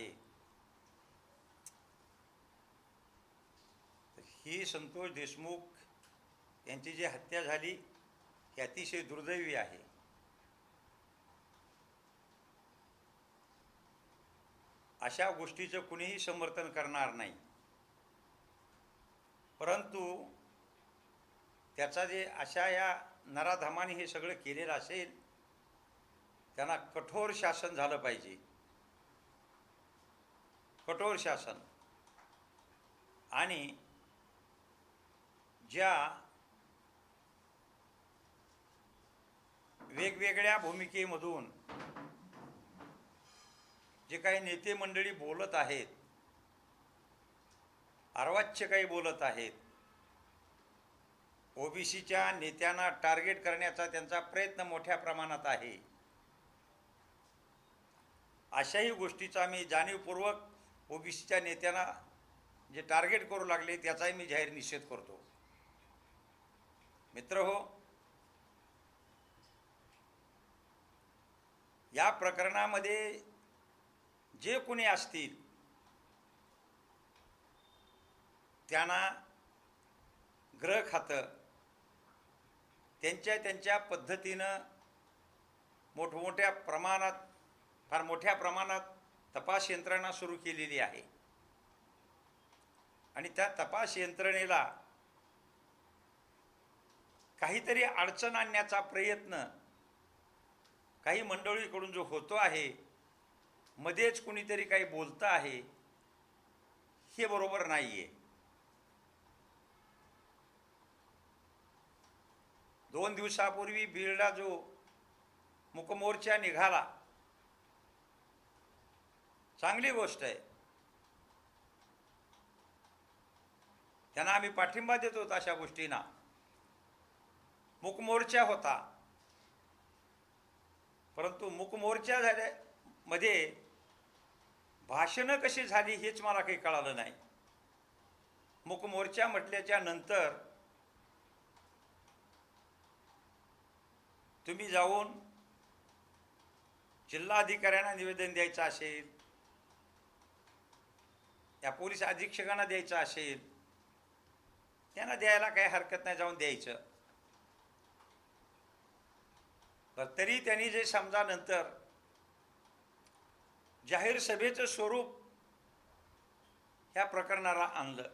आहे. ही संतोष देशमुख यांची जी हत्या झाली ही अतिशय दुर्दैवी आहे. अशा गोष्टीचं कुणीही समर्थन करणार नाही. परंतु त्याचा जे अशा या नराधमाने हे सगळं केलेलं असेल त्यांना कठोर शासन झालं पाहिजे. कठोर शासन. आणि ज्या वेगवेगळ्या भूमिकेमधून जे काही नेते मंडळी बोलत आहेत अर्वाच्य काही बोलत आहेत ओबीसीच्या नेत्यांना टार्गेट करण्याचा त्यांचा प्रयत्न मोठ्या प्रमाणात आहे. अशाही गोष्टीचा मी जाणीवपूर्वक ओबीसीच्या नेत्यांना जे टार्गेट करू लागले त्याचाही मी जाहीर निषेध करतो. मित्र हो या प्रकरणामध्ये जे कोणी असतील त्यांना ग्रह खातं त्यांच्या त्यांच्या पद्धतीनं मोठमोठ्या प्रमाणात फार मोठ्या प्रमाणात तपास यंत्रणा सुरू केलेली आहे. आणि त्या तपास यंत्रणेला काहीतरी अडचण आणण्याचा प्रयत्न काही मंडळीकडून जो होतो आहे मध्येच कुणीतरी काही बोलतं आहे हे बरोबर नाही आहे दोन दिवसापूर्वी बीडला जो मुकमोर्चा निघाला चांगली गोष्ट आहे. त्यांना आम्ही पाठिंबा देतो अशा गोष्टींना. मुकमोर्चा होता. परंतु मुकमोर्चा झाल्या मध्ये भाषणं कशी झाली हेच मला काही कळालं नाही. मुकमोर्चा म्हटल्याच्या नंतर तुम्ही जाऊन जिल्हाधिकाऱ्यांना निवेदन द्यायचं असेल त्या पोलीस अधीक्षकांना द्यायचं असेल त्यांना द्यायला काही हरकत नाही जाऊन द्यायचं. तर तरी त्यांनी जे समजा नंतर जाहीर सभेचं स्वरूप ह्या प्रकरणाला आणलं.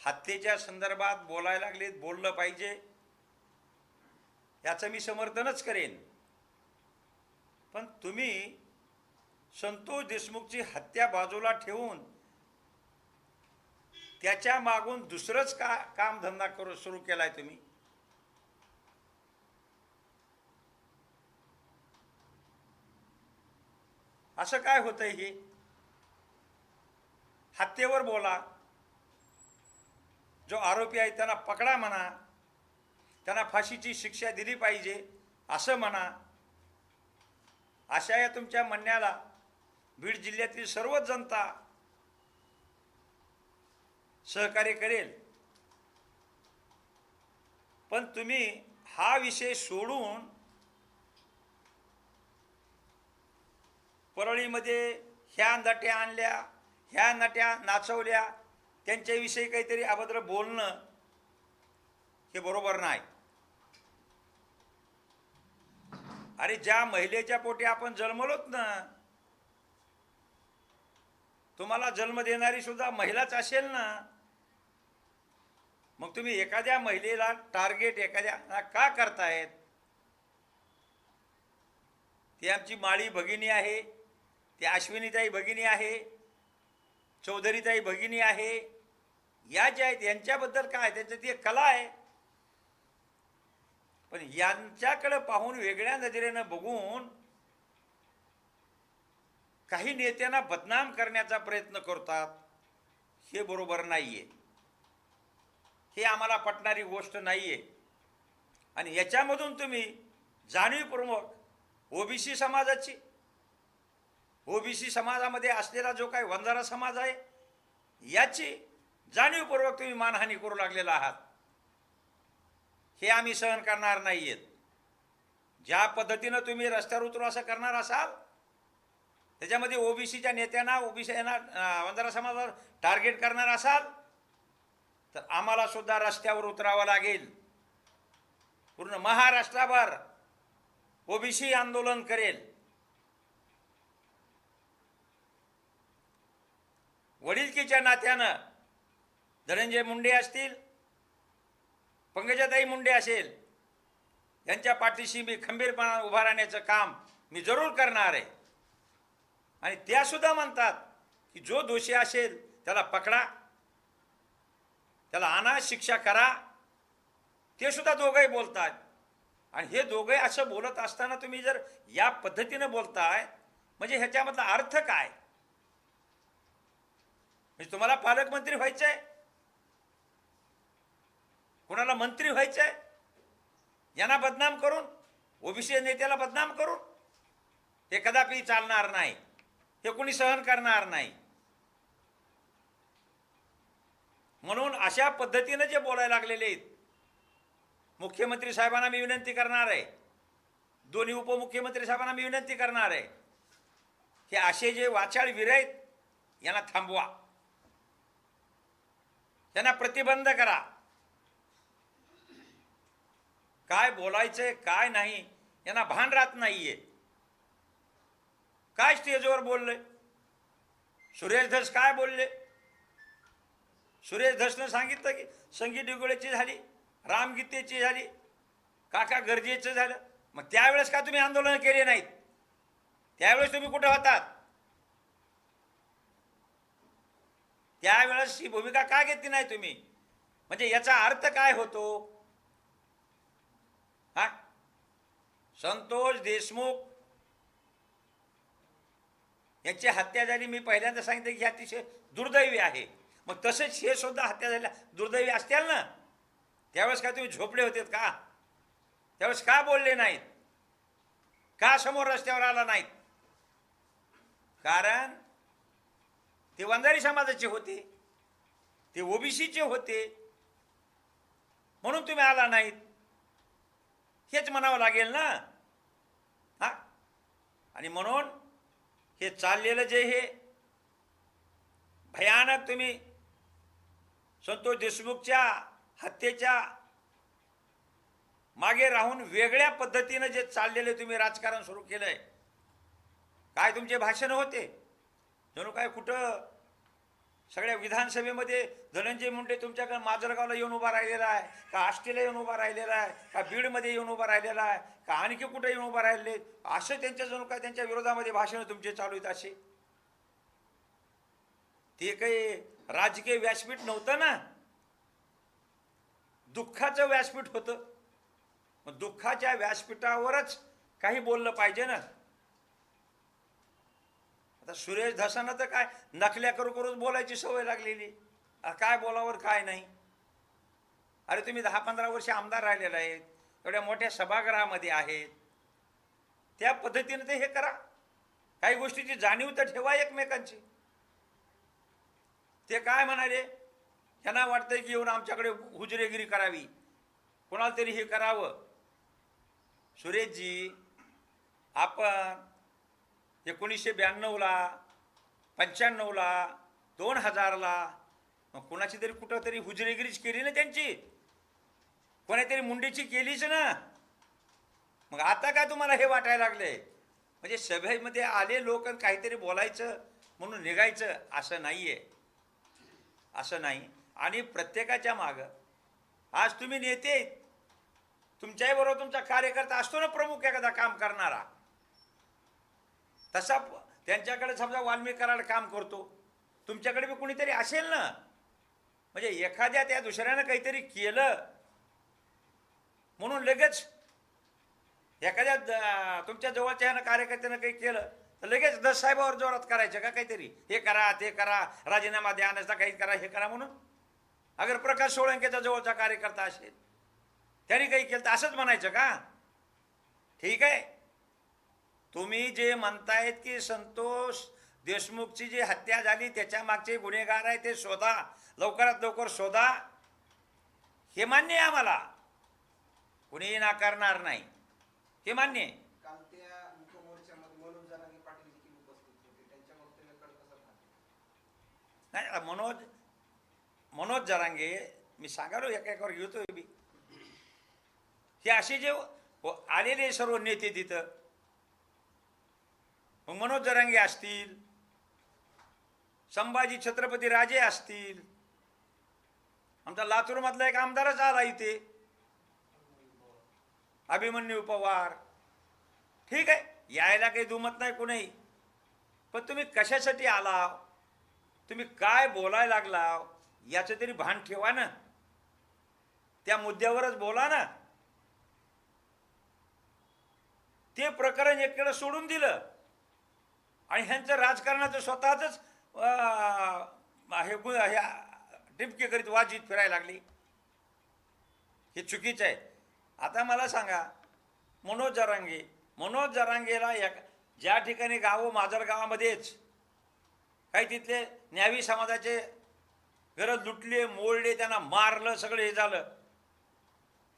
हत्येच्या संदर्भात बोलायला लागलेत बोललं पाहिजे. याचं मी समर्थनच करेन. पण तुम्ही संतोष देशमुखची हत्या बाजूला ठेवून त्याच्या मागून दुसरंच का कामधंदा करू सुरू केलाय तुम्ही? असं काय होतंय हे? हत्येवर बोला. जो आरोपी आहे त्यांना पकडा म्हणा. त्यांना फाशीची शिक्षा दिली पाहिजे असं म्हणा. अशा या तुमच्या म्हणण्याला बीड जिल्ह्यातील सर्वच जनता सहकार्य करेल. पण तुम्ही हा विषय सोडून परळीमध्ये ह्या नट्या आणल्या ह्या नट्या नाचवल्या त्यांच्याविषयी काहीतरी अभद्र बोलणं हे बरोबर नाही. अरे ज्या महिलेच्या पोटी आपण जन्मलोत ना तुम्हाला जन्म देणारी सुद्धा महिलाच असेल ना मग तुम्ही एखाद्या महिलेला टार्गेट एखाद्या का करतायत? ती आमची माळी भगिनी आहे ती अश्विनीताई भगिनी आहे चौधरीताई भगिनी आहे या ज्या आहेत यांच्याबद्दल काय त्यांचं ती एक कला आहे. पण यांच्याकडे पाहून वेगळ्या नजरेनं बघून काही नेत्यांना बदनाम करण्याचा प्रयत्न करतात हे बरोबर नाही आहे हे आम्हाला पटणारी गोष्ट नाही आहे आणि याच्यामधून तुम्ही जाणीवपूर्वक ओबीसी समाजाची ओबीसी समाजामध्ये असलेला जो काही वंजारा समाज आहे याची जाणीवपूर्वक तुम्ही मानहानी करू लागलेला आहात. हे आम्ही सहन करणार नाही आहेत ज्या पद्धतीनं तुम्ही रस्त्यावर उतरू असं करणार असाल त्याच्यामध्ये ओबीसीच्या नेत्यांना ओबीसीना यांना वंजारा समाजावर टार्गेट करणार असाल तर आम्हाला सुद्धा रस्त्यावर उतरावं लागेल. पूर्ण महाराष्ट्राभर ओबीसी आंदोलन करेल. वडीलकीच्या नात्यानं धनंजय मुंडे असतील पंकजाताई मुंडे असेल यांच्या पाठीशी मी खंबीरपणा उभा राहण्याचं काम मी जरूर करणार आहे. आणि त्यासुद्धा म्हणतात की जो दोषी असेल त्याला पकडा त्याला आणा शिक्षा करा. ते सुद्धा दोघंही बोलतात. आणि हे दोघंही असं बोलत असताना तुम्ही जर या पद्धतीनं बोलताय म्हणजे ह्याच्यामधला अर्थ काय? म्हणजे तुम्हाला पालकमंत्री व्हायचंय? कोणाला मंत्री व्हायचंय यांना बदनाम करून ओबीसी नेत्याला बदनाम करून हे कदापि चालणार नाही. हे कोणी सहन करणार नाही. म्हणून अशा पद्धतीनं जे बोलायला लागलेले आहेत मुख्यमंत्री साहेबांना मी विनंती करणार आहे. दोन्ही उपमुख्यमंत्री साहेबांना मी विनंती करणार आहे. हे असे जे वाचाळ वीर आहेत यांना थांबवा. त्यांना प्रतिबंध करा. काय बोलायचंय काय नाही यांना भान राहत नाहीये. काय स्टेजवर बोलले? सुरेश धस काय बोलले? सुरेश धसनं सांगितलं की संगीत डिगोळ्याची झाली रामगीतेची झाली काका गरजेचं झालं. मग त्यावेळेस का तुम्ही आंदोलन केले नाहीत? त्यावेळेस तुम्ही कुठे होतात? त्यावेळेस ही भूमिका का घेतली नाही तुम्ही? म्हणजे याचा अर्थ काय होतो हा संतोष देशमुख यांची हत्या झाली. मी पहिल्यांदा सांगितलं की अतिशय दुर्दैवी आहे. मग तसेच हे सुद्धा हत्या झाल्या दुर्दैवी असतील ना? त्यावेळेस काय तुम्ही झोपले होते का? त्यावेळेस का बोलले नाहीत? का समोर रस्त्यावर आला नाहीत? कारण ते वंजारी समाजाचे होते. ते ओबीसीचे होते. म्हणून तुम्ही आला नाहीत. हेच म्हणावं लागेल ना? आणि म्हणून हे चाललेलं जे हे भयानक तुम्ही संतोष देशमुखच्या हत्येच्या मागे राहून वेगळ्या पद्धतीनं जे चाललेले तुम्ही राजकारण सुरू केलंय काय तुमचे भाषण होते? जणू काय कुठं सगळ्या विधानसभेमध्ये धनंजय मुंडे तुमच्याकडे माजरगावला येऊन उभा राहिलेला आहे का आष्टीला येऊन उभा राहिलेला आहे का बीडमध्ये येऊन उभा राहिलेला आहे का आणखी कुठे येऊन उभा राहिले? असं त्यांच्या जणू काय त्यांच्या विरोधामध्ये भाषणं तुमचे चालू आहेत असे? ते काही राजकीय व्यासपीठ नव्हतं ना? दुःखाचं व्यासपीठ होतं. मग दुःखाच्या व्यासपीठावरच काही बोललं पाहिजे ना? आता सुरेश धसानं तर काय नकल्या करू करूच बोलायची सवय लागलेली. काय बोलावर काय नाही. अरे तुम्ही दहा पंधरा वर्ष आमदार राहिलेले आहेत. एवढ्या मोठ्या सभागृहामध्ये आहेत. त्या पद्धतीने ते हे करा. काही गोष्टीची जाणीव तर ठेवा एकमेकांची. ते काय म्हणाले? ह्यांना वाटतंय की येऊन आमच्याकडे हुजरेगिरी करावी. कोणाला तरी हे करावं. सुरेशजी आपण एकोणीसशे ब्याण्णवला पंच्याण्णवला दोन हजारला मग कोणाची तरी कुठं तरी हुजरेगिरीच केली ना त्यांची. कोणातरी मुंडीची केलीच ना. मग आता काय तुम्हाला हे वाटायला लागले? म्हणजे सभेमध्ये आले लोक काहीतरी बोलायचं म्हणून निघायचं असं नाही आहे असं नाही. आणि प्रत्येकाच्या मागं आज तुम्ही नेते तुमच्याही बरोबर तुमचा कार्यकर्ता असतो ना प्रमुख एखादा काम करणारा. तसा त्यांच्याकडे समजा वाल्मिक करायला काम करतो. तुमच्याकडे बी कुणीतरी असेल ना? म्हणजे एखाद्या त्या दुसऱ्यानं काहीतरी केलं म्हणून लगेच एखाद्या द- तुमच्या जवळच्या ह्यानं कार्यकर्त्यानं काही केलं तर लगेच दस साहेबावर जोरात करायचं का काहीतरी? हे करा ते करा राजीनामा द्या नसता काही करा हे करा म्हणून. अगर प्रकाश सोळंकेचा जवळचा कार्यकर्ता असेल त्यांनी काही केलं तर असंच म्हणायचं का? ठीक आहे. तुम्ही जे म्हणतायत की संतोष देशमुखची जी हत्या झाली त्याच्या मागचे गुन्हेगार आहे ते शोधा. लवकरात लवकर शोधा. हे मान्य आहे आम्हाला. कुणीही नाकारणार नाही. हे मान्य आहे. नाही मनोज मनोज जरांगे मी सांगालो एका एकावर घेतोय मी. हे असे जे आलेले सर्व नेते तिथं मग मनोज जरांगे असतील संभाजी छत्रपती राजे असतील. आमचा लातूरमधला एक आमदारच आला इथे. अभिमन्यू पवार. ठीक आहे यायला काही दुमत नाही कुणी पण तुम्ही कशासाठी आला तुम्ही काय बोलायला लागला याचं तरी भान ठेवा ना. त्या मुद्द्यावरच बोला ना. ते प्रकरण एकडं सोडून दिलं. आणि ह्यांचं राजकारणाचं स्वतःच हे डिपके टिपके करीत वाजीत फिरायला लागली. हे चुकीचं आहे. आता मला सांगा मनोज जरांगे मनोज जरांगेला एक ज्या ठिकाणी गावं माजर गावामध्येच काही तिथले न्यावी समाजाचे घरं लुटले मोडले त्यांना मारलं सगळं हे झालं.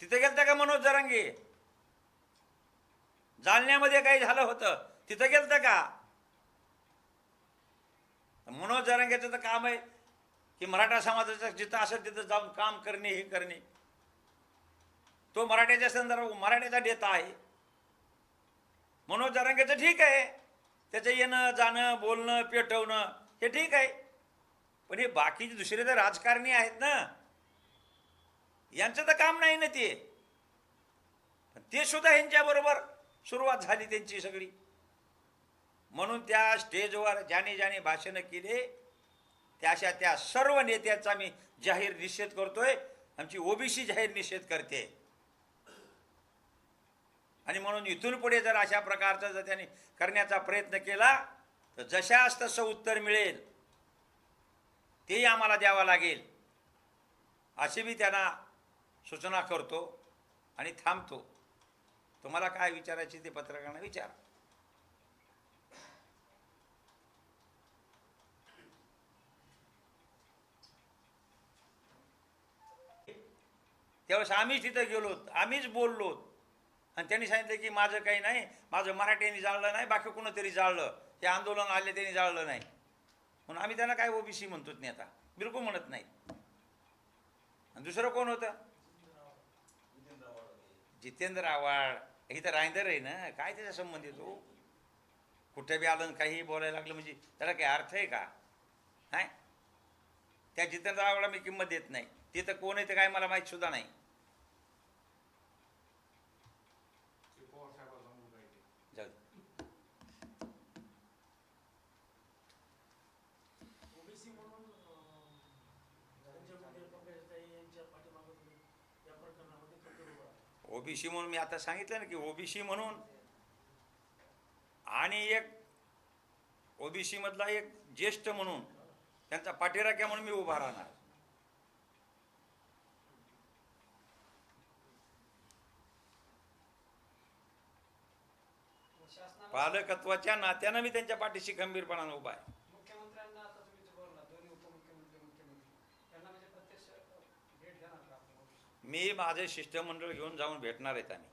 तिथे गेलता का मनोज जरांगे? जालन्यामध्ये काही झालं होतं. तिथं गेलता का? मनोज जरांगेचं तर काम आहे की मराठा समाजाचं जिथं असेल तिथं जाऊन काम करणे हे करणे. तो मराठ्याच्या संदर्भात मराठ्याचा डेता आहे. मनोज जरांगेचं ठीक आहे. त्याचं येणं जाणं बोलणं पेटवणं हे ठीक आहे. पण हे बाकीचे दुसरे तर राजकारणी आहेत ना यांचं तर काम नाही ना ते. ते सुद्धा यांच्याबरोबर सुरुवात झाली त्यांची सगळी. म्हणून त्या स्टेजवर ज्याने ज्याने भाषणं केले त्या अशा त्या सर्व नेत्याचा मी जाहीर निषेध करतोय. आमची ओबीसी जाहीर निषेध करते. आणि म्हणून इथून पुढे जर अशा प्रकारचा जर त्यांनी करण्याचा प्रयत्न केला तर जशास तसं उत्तर मिळेल. तेही आम्हाला द्यावं लागेल. अशी मी त्यांना सूचना करतो आणि थांबतो. तुम्हाला काय विचारायची ते पत्रकारांना विचार. त्यावेळेस आम्हीच तिथं गेलो आम्हीच बोललो. आणि त्यांनी सांगितलं की माझं काही नाही माझं मराठ्यांनी जाळलं नाही बाकी कोणतरी जाळलं. ते आंदोलन आले त्यांनी जाळलं नाही. म्हणून आम्ही त्यांना काय ओबीसी म्हणतोच नाही आता. बिलकुल म्हणत नाही. आणि दुसरं कोण होतं? जितेंद्र आव्हाड. ही तर रायंदर आहे ना. काय त्याचा संबंध येतो कुठे बी आलं आणि काहीही बोलायला लागलं म्हणजे त्याला काही अर्थ आहे का? नाही? त्या जितेंद्र आव्हाडला मी किंमत देत नाही. तिथं कोण आहे ते काय मला माहीतसुद्धा नाही जाऊ दे. ओबीसी म्हणून अं, धनंजय मुंडे पंकजाताई यांच्या पाठीमागे तुम्ही या प्रकरणामध्ये कठोर उभा राहा. ओबीसी म्हणून मी आता सांगितलं ना की ओबीसी म्हणून आणि एक ओबीसी मधला एक ज्येष्ठ म्हणून त्यांचा पाठीराख्या म्हणून मी उभा राहणार. पालकत्वाच्या नात्यानं मी त्यांच्या पाठीशी खंबीरपणानं उभा आहे मुख्यमंत्र्यांना आता तुम्ही जे बोलला दोन्ही उपमुख्यमंत्री मुख्यमंत्री त्यांना म्हणजे प्रत्यक्ष भेट देणार का आपण मी माझे शिष्टमंडळ घेऊन जाऊन भेटणार आहेत आम्ही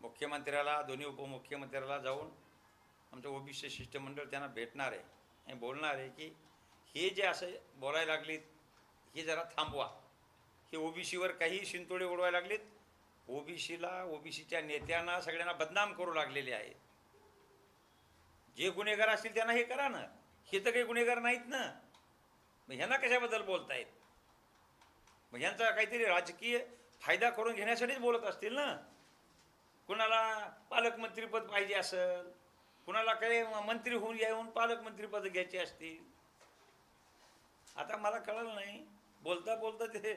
मुख्यमंत्र्याला दोन्ही उपमुख्यमंत्र्याला जाऊन आमचं ओबीसी शिष्टमंडळ त्यांना भेटणार आहे. आणि बोलणार आहे की हे जे असं बोलायला लागलीत हे जरा थांबवा. हे ओबीसीवर काही शिंतोडे उडवायला लागलीत ओबीसीला ओबीसीच्या नेत्यांना सगळ्यांना बदनाम करू लागलेले आहेत. जे गुन्हेगार असतील त्यांना हे करा ना. हे तर काही गुन्हेगार नाहीत ना. मग ह्यांना कशाबद्दल बोलतायत? मग यांचा काहीतरी राजकीय फायदा करून घेण्यासाठीच बोलत असतील ना? कुणाला पालकमंत्रीपद पाहिजे असेल कुणाला काही मंत्री होऊन येऊन पालकमंत्रीपद घ्यायचे असतील? आता मला कळलं नाही. बोलता बोलता ते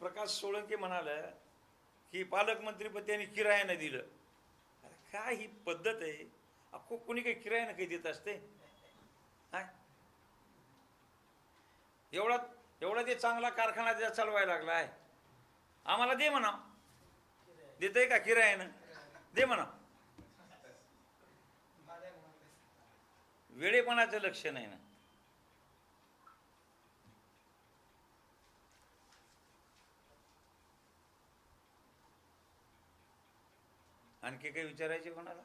प्रकाश सोळंके म्हणालं की पालकमंत्रीपद त्यांनी किरायानं दिलं. अरे काय ही पद्धत आहे? अख्खो कोणी काही किरायानं काही देत असते? काय एवढा एवढा ते चांगला कारखाना त्याचा चालवायला लागला आहे. आम्हाला दे म्हणा देतंय का किरायानं? दे म्हणा वेळेपणाचं लक्ष नाही ना. आणखी काही विचारायचे कोणाला?